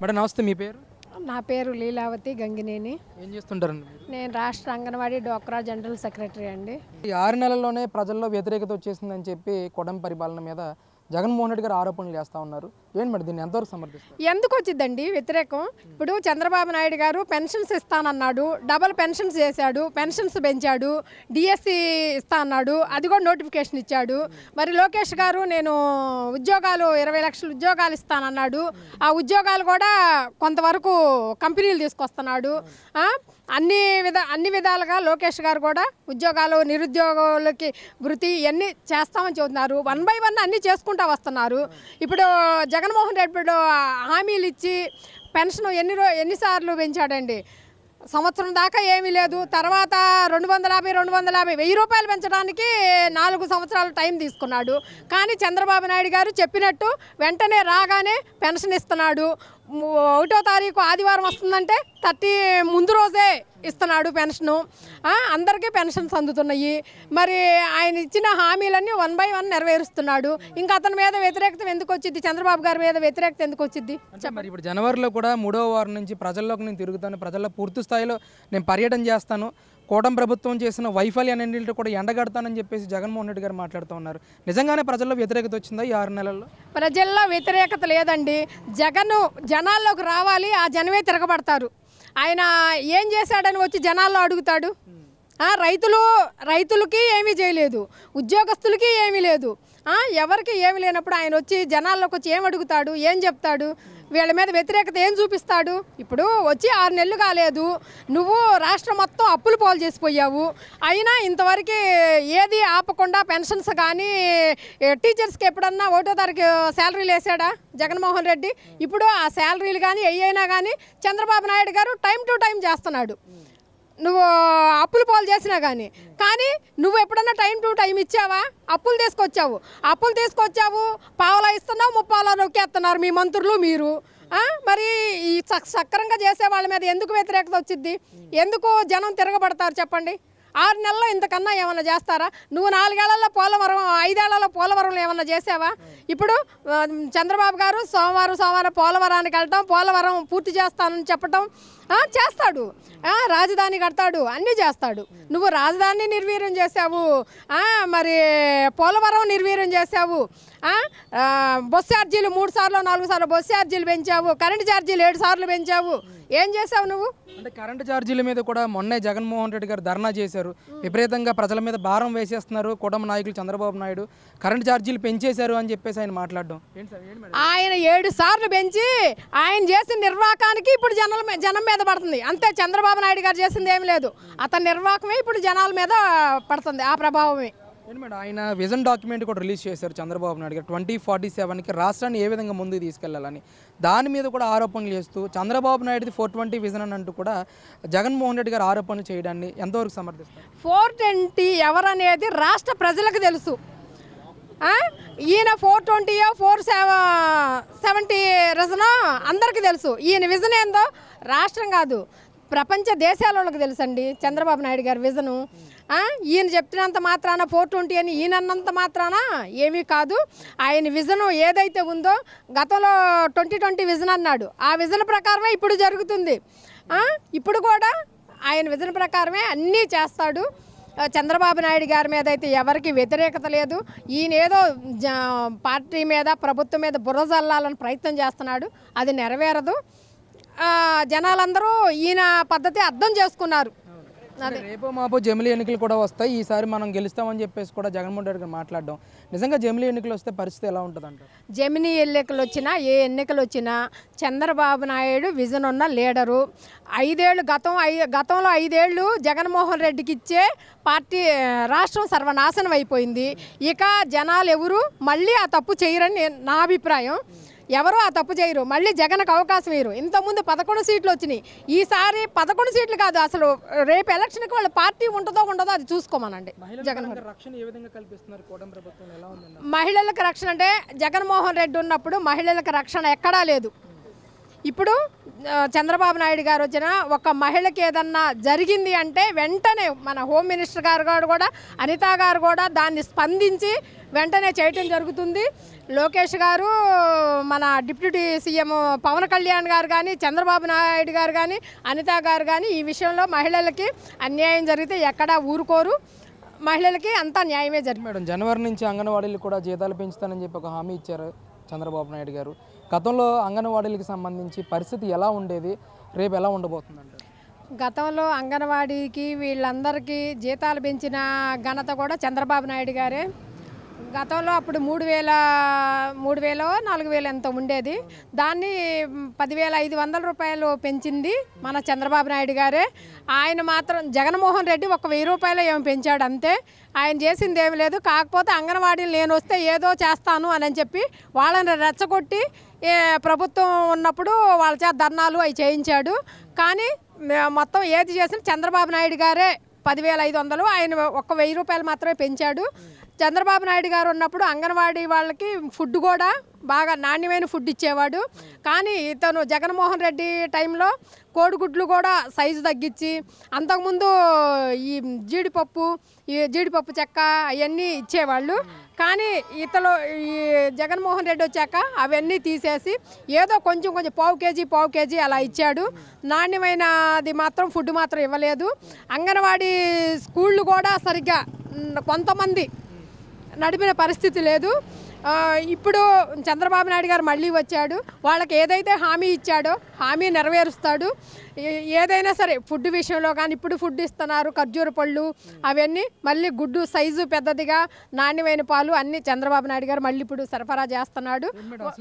Madam నమస్తే మీ పేరు? నా పేరు లీలావతి గంగినేని. ఏం చేస్తుంటారండి నేను రాష్ట్ర అంగన్వాడీ డోక్రా జనరల్ సెక్రటరీ అండి. ఈ ఆరు నెలల్లోనే ప్రజల్లో వ్యతిరేకత వచ్చేసిందని చెప్పి కొడం పరిపాలన మీద జగన్మోహన్ రెడ్డి గారు ఆరోపణలు చేస్తూ ఉన్నారు. ఏంటి మరి దీన్ని ఎంతవరకు సమర్థిస్తారు? ఎందుకు వచ్చిందండి వ్యతిరేకం? ఇప్పుడు చంద్రబాబు నాయుడు గారు పెన్షన్స్ ఇస్తానన్నాడు డబల్ పెన్షన్స్ చేశాడు పెన్షన్స్ పెంచాడు డిఎస్సి ఇస్తా అన్నాడు అది కూడా నోటిఫికేషన్ ఇచ్చాడు. మరి లోకేష్ గారు నేను ఉద్యోగాలు ఇరవై లక్షల ఉద్యోగాలు ఇస్తానన్నాడు. ఆ ఉద్యోగాలు కూడా కొంతవరకు కంపెనీలు తీసుకొస్తున్నాడు. అన్ని విధ అన్ని విధాలుగా లోకేష్ గారు కూడా ఉద్యోగాలు నిరుద్యోగులకి వృత్తి ఇవన్నీ చేస్తామని చెబుతున్నారు. వన్ బై వన్ అన్నీ చేసుకుంటూ వస్తున్నారు. ఇప్పుడు జగన్మోహన్ రెడ్డి ఇప్పుడు హామీలు ఇచ్చి పెన్షన్ ఎన్ని రో ఎన్నిసార్లు పెంచాడండి? సంవత్సరం దాకా ఏమీ లేదు. తర్వాత రెండు వందల యాభై రెండు వందల యాభై వెయ్యి రూపాయలు పెంచడానికి నాలుగు సంవత్సరాలు టైం తీసుకున్నాడు. కానీ చంద్రబాబు నాయుడు గారు చెప్పినట్టు వెంటనే రాగానే పెన్షన్ ఇస్తున్నాడు. ఒకటో తారీఖు ఆదివారం వస్తుందంటే థర్టీ ముందు రోజే ఇస్తున్నాడు పెన్షను. అందరికీ పెన్షన్స్ అందుతున్నాయి. మరి ఆయన ఇచ్చిన హామీలన్నీ వన్ బై వన్ నెరవేరుస్తున్నాడు. ఇంకా అతని మీద వ్యతిరేకత ఎందుకు వచ్చింది? చంద్రబాబు గారి మీద వ్యతిరేకత ఎందుకు వచ్చింది? మరి ఇప్పుడు జనవరిలో కూడా మూడవ వారం నుంచి ప్రజల్లోకి నేను తిరుగుతాను. ప్రజల్లో పూర్తి స్థాయిలో నేను పర్యటన చేస్తాను. కూటమి ప్రభుత్వం చేసిన వైఫల్యాన్నింటిని కూడా ఎండగడతానని చెప్పేసి జగన్మోహన్ రెడ్డి గారు మాట్లాడుతూ ఉన్నారు. నిజంగానే ప్రజల్లో వ్యతిరేకత వచ్చిందా ఈ ఆరు నెలల్లో? ప్రజల్లో వ్యతిరేకత లేదండి. జగన్ జనాల్లోకి రావాలి. ఆ జనమే తిరగబడతారు. ఆయన ఏం చేశాడని వచ్చి జనాల్లో అడుగుతాడు? రైతులు రైతులకి ఏమీ చేయలేదు. ఉద్యోగస్తులకి ఏమీ లేదు. ఎవరికి ఏమీ లేనప్పుడు ఆయన వచ్చి జనాల్లోకి వచ్చి ఏం అడుగుతాడు ఏం చెప్తాడు? వీళ్ళ మీద వ్యతిరేకత ఏం చూపిస్తాడు? ఇప్పుడు వచ్చి ఆరు నెలలు కాలేదు. నువ్వు రాష్ట్రం మొత్తం అప్పులు పాలు చేసిపోయావు. అయినా ఇంతవరకు ఏది ఆపకుండా పెన్షన్స్ కానీ టీచర్స్కి ఎప్పుడన్నా ఒకటో తారీఖు శాలరీలు వేసాడా జగన్మోహన్ రెడ్డి? ఇప్పుడు ఆ శాలరీలు కానీ ఏ అయినా కానీ చంద్రబాబు నాయుడు గారు టైం టు టైం చేస్తున్నాడు. నువ్వు అప్పులు పాలు చేసినా కానీ కానీ నువ్వు ఎప్పుడన్నా టైం టు టైం ఇచ్చావా? అప్పులు తీసుకొచ్చావు. అప్పులు తీసుకొచ్చావు పావులా ఇస్తున్నావు ముప్పావులా నొక్కేస్తున్నారు మీ మంత్రులు మీరు. మరి ఈ సక్- సక్రంగా చేసే వాళ్ళ మీద ఎందుకు వ్యతిరేకత వచ్చింది ఎందుకు జనం తిరగబడతారు చెప్పండి? ఆరు నెలల్లో ఇంతకన్నా ఏమన్నా చేస్తారా? నువ్వు నాలుగేళ్ళలో పోలవరం ఐదేళ్ళలో పోలవరంలో ఏమన్నా చేసావా? ఇప్పుడు చంద్రబాబు గారు సోమవారం సోమవారం పోలవరానికి వెళ్ళటం పోలవరం పూర్తి చేస్తానని చెప్పటం చేస్తాడు. రాజధాని కడతాడు అన్నీ చేస్తాడు. నువ్వు రాజధాని నిర్వీర్యం చేసావు మరి పోలవరం నిర్వీర్యం చేసావు బస్ ఛార్జీలు మూడు సార్లు నాలుగు సార్లు బస్ ఛార్జీలు పెంచావు కరెంటు ఛార్జీలు ఏడు సార్లు పెంచావు. ఏం చేసావు నువ్వు? అంటే కరెంటు ఛార్జీల మీద కూడా మొన్నే జగన్మోహన్ రెడ్డి గారు ధర్నా చేశారు. విపరీతంగా ప్రజల మీద భారం వేసేస్తున్నారు కుటుంబ నాయకులు చంద్రబాబు నాయుడు. కరెంటు ఛార్జీలు పెంచేశారు అని చెప్పేసి ఆయన మాట్లాడడం. ఆయన ఏడు సార్లు పెంచి ఆయన చేసిన నిర్వాకానికి ఇప్పుడు జనాల జనం మీద పడుతుంది. అంతే చంద్రబాబు నాయుడు గారు చేసింది ఏమి లేదు. అతని నిర్వాకమే ఇప్పుడు జనాల మీద పడుతుంది ఆ ప్రభావమే. మేడం? ఆయన విజన్ డాక్యుమెంట్ కూడా రిలీజ్ చేశారు చంద్రబాబు నాయుడు గారు. ట్వంటీ ఫార్టీ సెవెన్కి రాష్ట్రాన్ని ఏ విధంగా ముందుకు తీసుకెళ్ళాలని. దాని మీద కూడా ఆరోపణలు చేస్తూ చంద్రబాబు నాయుడుది ఫోర్ ట్వంటీ విజన్ అని అంటూ కూడా జగన్మోహన్ రెడ్డి గారు ఆరోపణలు చేయడాన్ని ఎంతవరకు సమర్థిస్తారు? ఫోర్ ట్వంటీ ఎవరనేది రాష్ట్ర ప్రజలకు తెలుసు. ఈయన ఫోర్ ట్వంటీయో ఫోర్ సెవెంటీ రిజనో అందరికీ తెలుసు. ఈయన విజన్ ఏందో రాష్ట్రం కాదు. ప్రపంచ దేశాలకు తెలుసండి చంద్రబాబు నాయుడు గారి విజను. ఈయన చెప్తున్నంత మాత్రాన ఫోర్ ట్వంటీ అని ఈయన అన్నంత మాత్రాన ఏమీ కాదు. ఆయన విజను ఏదైతే ఉందో గతంలో ట్వంటీ ట్వంటీ విజన్ అన్నాడు. ఆ విజన్ ప్రకారమే ఇప్పుడు జరుగుతుంది. ఇప్పుడు కూడా ఆయన విజన్ ప్రకారమే అన్నీ చేస్తాడు. చంద్రబాబు నాయుడు గారి మీద అయితే ఎవరికి వ్యతిరేకత లేదు. ఈయన ఏదో జ- పార్టీ మీద ప్రభుత్వం మీద బుర్ర జల్లాలని ప్రయత్నం చేస్తున్నాడు. అది నెరవేరదు. జనాలందరూ ఈయన పద్ధతి అర్థం చేసుకున్నారు. రేపో మాపో జమిలీ ఎన్నికలు కూడా వస్తాయి. ఈసారి మనం గెలుస్తామని చెప్పేసి కూడా జగన్మోహన్ రెడ్డి గారు మాట్లాడడం. నిజంగా జమిలీ ఎన్నికలు వస్తే పరిస్థితి ఎలా ఉంటుంది అంటారు? జమినీ ఎన్నికలు వచ్చినా ఏ ఎన్నికలు వచ్చినా చంద్రబాబు నాయుడు విజన్ ఉన్న లీడరు. ఐదేళ్ళు గతం ఐ గతంలో ఐదేళ్ళు జగన్మోహన్ రెడ్డికి ఇచ్చే పార్టీ రాష్ట్రం సర్వనాశనం అయిపోయింది. ఇక జనాలు ఎవరు మళ్ళీ ఆ తప్పు చేయరని నా అభిప్రాయం. ఎవరు ఆ తప్పు చేయరు. మళ్ళీ జగన్కి అవకాశం ఇవ్వరు ఇంతకుముందు పదకొండు సీట్లు వచ్చినాయి. ఈసారి పదకొండు సీట్లు కాదు. అసలు రేపు ఎలక్షన్కి వాళ్ళ పార్టీ ఉంటుందో ఉండదో అది చూసుకోమనండి. జగన్ మహిళలకు రక్షణ అంటే జగన్మోహన్ రెడ్డి ఉన్నప్పుడు మహిళలకు రక్షణ ఎక్కడా లేదు. ఇప్పుడు చంద్రబాబు నాయుడు గారు వచ్చిన ఒక మహిళకి ఏదన్నా జరిగింది అంటే వెంటనే మన హోమ్ మినిస్టర్ గారు కూడా అనితా గారు కూడా దాన్ని స్పందించి వెంటనే చేయటం జరుగుతుంది. లోకేష్ గారు మన డిప్యూటీ సీఎం పవన్ కళ్యాణ్ గారు కానీ చంద్రబాబు నాయుడు గారు కానీ అనిత గారు కానీ ఈ విషయంలో మహిళలకి అన్యాయం జరిగితే ఎక్కడా ఊరుకోరు. మహిళలకి అంతా న్యాయమే జరిగింది మేడం జనవరి నుంచి అంగన్వాడీలు కూడా జీతాలు పెంచుతానని చెప్పి ఒక హామీ ఇచ్చారు చంద్రబాబు నాయుడు గారు. గతంలో అంగన్వాడీలకు సంబంధించి పరిస్థితి ఎలా ఉండేది? రేపు ఎలా ఉండబోతుందంటారు? గతంలో అంగన్వాడీకి వీళ్ళందరికీ జీతాలు పెంచిన ఘనత కూడా చంద్రబాబు నాయుడు గారే. గతంలో అప్పుడు మూడు వేల మూడు వేలో నాలుగు వేలు ఎంతో ఉండేది. దాన్ని పదివేల ఐదు వందల రూపాయలు పెంచింది మన చంద్రబాబు నాయుడు గారే. ఆయన మాత్రం జగన్మోహన్ రెడ్డి ఒక వెయ్యి రూపాయలు ఏమి పెంచాడు అంతే. ఆయన చేసింది ఏమి లేదు. కాకపోతే అంగన్వాడీలు నేను వస్తే ఏదో చేస్తాను అని చెప్పి వాళ్ళని రెచ్చగొట్టి ప్రభుత్వం ఉన్నప్పుడు వాళ్ళ చేత ధర్నాలు అవి చేయించాడు. కానీ మొత్తం ఏది చేసిన చంద్రబాబు నాయుడు గారే పదివేల ఐదు వందలు. ఆయన ఒక్క వెయ్యి రూపాయలు మాత్రమే పెంచాడు. చంద్రబాబు నాయుడు గారు ఉన్నప్పుడు అంగన్వాడీ వాళ్ళకి ఫుడ్ కూడా బాగా నాణ్యమైన ఫుడ్ ఇచ్చేవాడు. కానీ ఇతను జగన్మోహన్ రెడ్డి టైంలో కోడిగుడ్లు కూడా సైజు తగ్గించి అంతకుముందు ఈ జీడిపప్పు ఈ జీడిపప్పు చెక్క అవన్నీ ఇచ్చేవాళ్ళు. కానీ ఇతను ఈ జగన్మోహన్ రెడ్డి వచ్చాక అవన్నీ తీసేసి ఏదో కొంచెం కొంచెం పావు కేజీ పావు కేజీ అలా ఇచ్చాడు. నాణ్యమైనది మాత్రం ఫుడ్ మాత్రం ఇవ్వలేదు. అంగన్వాడీ స్కూళ్ళు కూడా సరిగ్గా కొంతమంది నడిపిన పరిస్థితి లేదు. ఇప్పుడు చంద్రబాబు నాయుడు గారు మళ్ళీ వచ్చాడు. వాళ్ళకి ఏదైతే హామీ ఇచ్చాడో హామీ నెరవేరుస్తాడు. ఏ- ఏదైనా సరే ఫుడ్ విషయంలో కానీ ఇప్పుడు ఫుడ్ ఇస్తున్నారు ఖర్జూర పళ్ళు అవన్నీ మళ్ళీ గుడ్డు సైజు పెద్దదిగా నాణ్యమైన పాలు అన్నీ చంద్రబాబు నాయుడు గారు మళ్ళీ ఇప్పుడు సరఫరా చేస్తున్నాడు.